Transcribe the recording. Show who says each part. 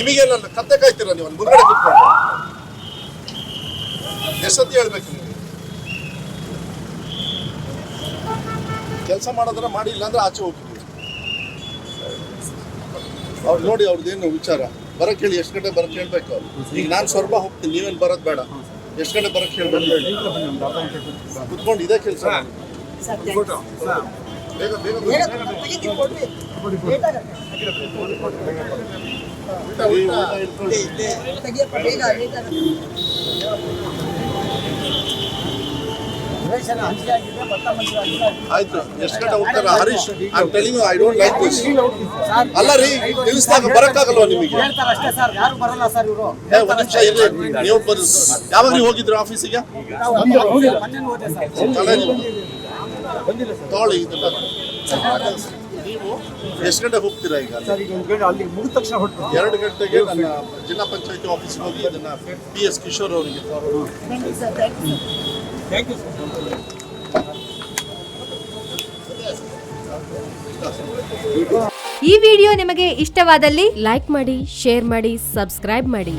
Speaker 1: ನಿಮಗೇನಲ್ಲ ಕತ್ತೆ ಕಾಯ್ತೀರ ನೀವು? ಮುಂದೆ ಮುಂದ್ಗಡೆ ಕೂತ್ಕೊಂಡು. ಎಷ್ಟೊತ್ತಿ ಹೇಳ್ಬೇಕು ನೀವು? ಕೆಲಸ ಮಾಡೋದ್ರ ಮಾಡಿ, ಇಲ್ಲಾಂದ್ರೆ ಆಚೆ ಹೋಗ್ತೀವಿ ಅವ್ರು ನೋಡಿ, ಅವ್ರದ್ದೇನು ವಿಚಾರ? ಬರಕ್ಕೆ ಹೇಳಿ, ಎಷ್ಟು ಗಂಟೆ ಬರಕ್ಕೆ ಹೇಳ್ಬೇಕು ಈಗ ನಾನು ಸ್ವಲ್ಪ ಹೋಗ್ತೀನಿ, ನೀವೇನು ಬರೋದು ಬೇಡ. ಎಷ್ಟು ಗಂಟೆ ಬರಕ್ಕೆ ಹೇಳ್ಬೇಕು ಹೇಳಿ. ಕುತ್ಕೊಂಡು ಇದೇ ಕೆಲಸ ಬೇಗ ಬೇಗ ಆಯ್ತು ಎಷ್ಟು ಗಂಟೆ ಹೋಗ್ತಾರ? Harish I telling I don't like this ಅಲ್ಲ ರೀ ತಿಳಿಸಿದಾಗ ಬರಕ್ಕಾಗಲ್ವಾ ನಿಮಗೆ?
Speaker 2: ಅಷ್ಟೇ ಸರ್ ಯಾರು ಬರಲ್ಲ ಸರ್ ಇವರು
Speaker 1: ಏ, ನಿಮಿಷ ಇರ್ಲಿ ನೀವು ಬರ್ರಿ ಯಾವಾಗ ನೀವು ಹೋಗಿದ್ರು ಆಫೀಸಿಗೆ? ತಗೊಳ್ಳಿ ಎಷ್ಟು ಗಂಟೆ ಹೋಗ್ತೀರಾ ಈಗ
Speaker 2: ಸರ್ ಈಗ ಒಂದು ಗಂಟೆ ಅಲ್ಲಿ ಮುಗಿದ ತಕ್ಷಣ ಹೊರಟು
Speaker 1: ಎರಡು ಗಂಟೆಗೆ ನನ್ನ ಜಿಲ್ಲಾ ಪಂಚಾಯತಿ ಆಫೀಸ್ ಹೋಗಿ ಅದನ್ನ ಪಿ ಎಸ್ ಕಿಶೋರ್ ಅವರಿಗೆ
Speaker 2: ಥ್ಯಾಂಕ್ ಯು ಸರ್
Speaker 3: ಈ ವಿಡಿಯೋ ನಿಮಗೆ ಇಷ್ಟವಾದಲ್ಲಿ ಲೈಕ್ ಮಾಡಿ ಶೇರ್ ಮಾಡಿ ಸಬ್ಸ್ಕ್ರೈಬ್ ಮಾಡಿ.